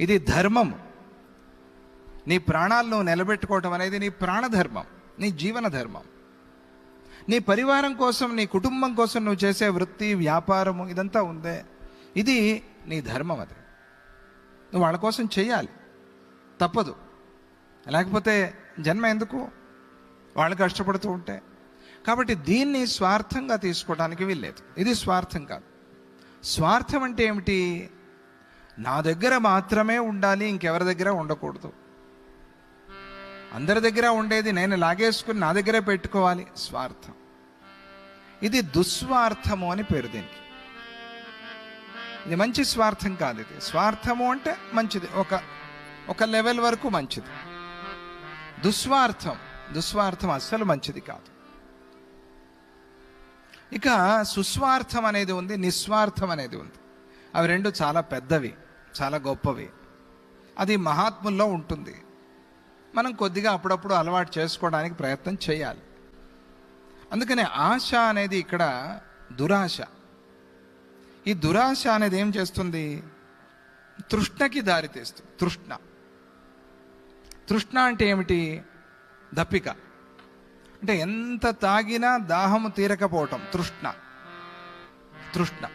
ఇది ధర్మం. నీ ప్రాణాలను నిలబెట్టుకోవటం అనేది నీ ప్రాణధర్మం నీ జీవన ధర్మం నీ పరివారం కోసం నీ కుటుంబం కోసం నువ్వు చేసే వృత్తి వ్యాపారము ఇదంతా ఉందే. ఇది నీ ధర్మం అది. నువ్వు వాళ్ళ కోసం చేయాలి. తప్పదు. లేకపోతే జన్మ ఎందుకు? వాళ్ళు కష్టపడుతూ ఉంటే. కాబట్టి దీన్ని స్వార్థంగా తీసుకోవడానికి వీల్లేదు. ఇది స్వార్థం కాదు. స్వార్థం అంటే ఏమిటి? నా దగ్గర మాత్రమే ఉండాలి ఇంకెవరి దగ్గర ఉండకూడదు. అందరి దగ్గర ఉండేది నేను లాగేసుకుని నా దగ్గరే పెట్టుకోవాలి స్వార్థం. ఇది దుస్వార్థము అని పేరు దీనికి. ఇది మంచి స్వార్థం కాదు ఇది. స్వార్థము అంటే మంచిది. ఒక ఒక లెవెల్ వరకు మంచిది. దుస్వార్థం దుస్వార్థం అస్సలు మంచిది కాదు. ఇక సుస్వార్థం అనేది ఉంది నిస్వార్థం అనేది ఉంది. అవి రెండు చాలా పెద్దవి. చాలా గొప్పవి. అది మహాత్ముల్లో ఉంటుంది. మనం కొద్దిగా అప్పుడప్పుడు అలవాటు చేసుకోవడానికి ప్రయత్నం చేయాలి. అందుకనే ఆశ అనేది ఇక్కడ దురాశ. ఈ దురాశ అనేది ఏం చేస్తుంది? తృష్ణకి దారితీస్తుంది తృష్ణ. తృష్ణ అంటే ఏమిటి? దప్పిక. అంటే ఎంత తాగినా దాహము తీరకపోవటం. తృష్ణ. తృష్ణ.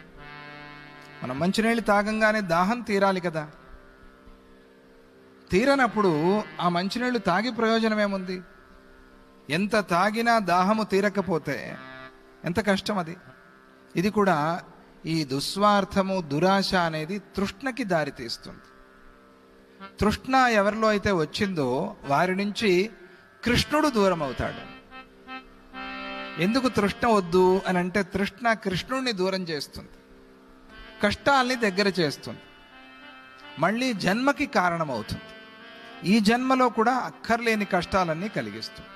మనం మంచినీళ్ళు తాగంగానే దాహం తీరాలి కదా. తీరనప్పుడు ఆ మంచినీళ్ళు తాగి ప్రయోజనం ఏముంది? ఎంత తాగినా దాహము తీరకపోతే ఎంత కష్టం అది? ఇది కూడా ఈ దుస్వార్థము దురాశ అనేది తృష్ణకి దారితీస్తుంది తృష్ణ ఎవరిలో అయితే వచ్చిందో వారి నుంచి కృష్ణుడు దూరం అవుతాడు ఎందుకు తృష్ణ వద్దు అని అంటే తృష్ణ కృష్ణుడిని దూరం చేస్తుంది. కష్టాల్ని దగ్గర చేస్తుంది. మళ్ళీ జన్మకి కారణమవుతుంది. ఈ జన్మలో కూడా అక్కర్లేని కష్టాలన్నీ కలిగిస్తుంది.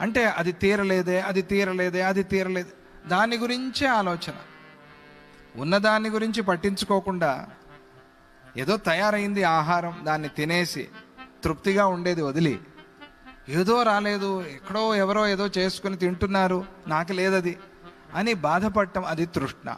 అంటే అది తీరలేదే అది తీరలేదే అది తీరలేదే. దాని గురించే ఆలోచన. ఉన్నదాని గురించి పట్టించుకోకుండా ఏదో తయారైంది ఆహారం దాన్ని తినేసి తృప్తిగా ఉండేది వదిలి ఏదో రాలేదు ఎక్కడో ఎవరో ఏదో చేసుకుని తింటున్నారు నాకు లేదది అని బాధపడటం అది తృష్ణ.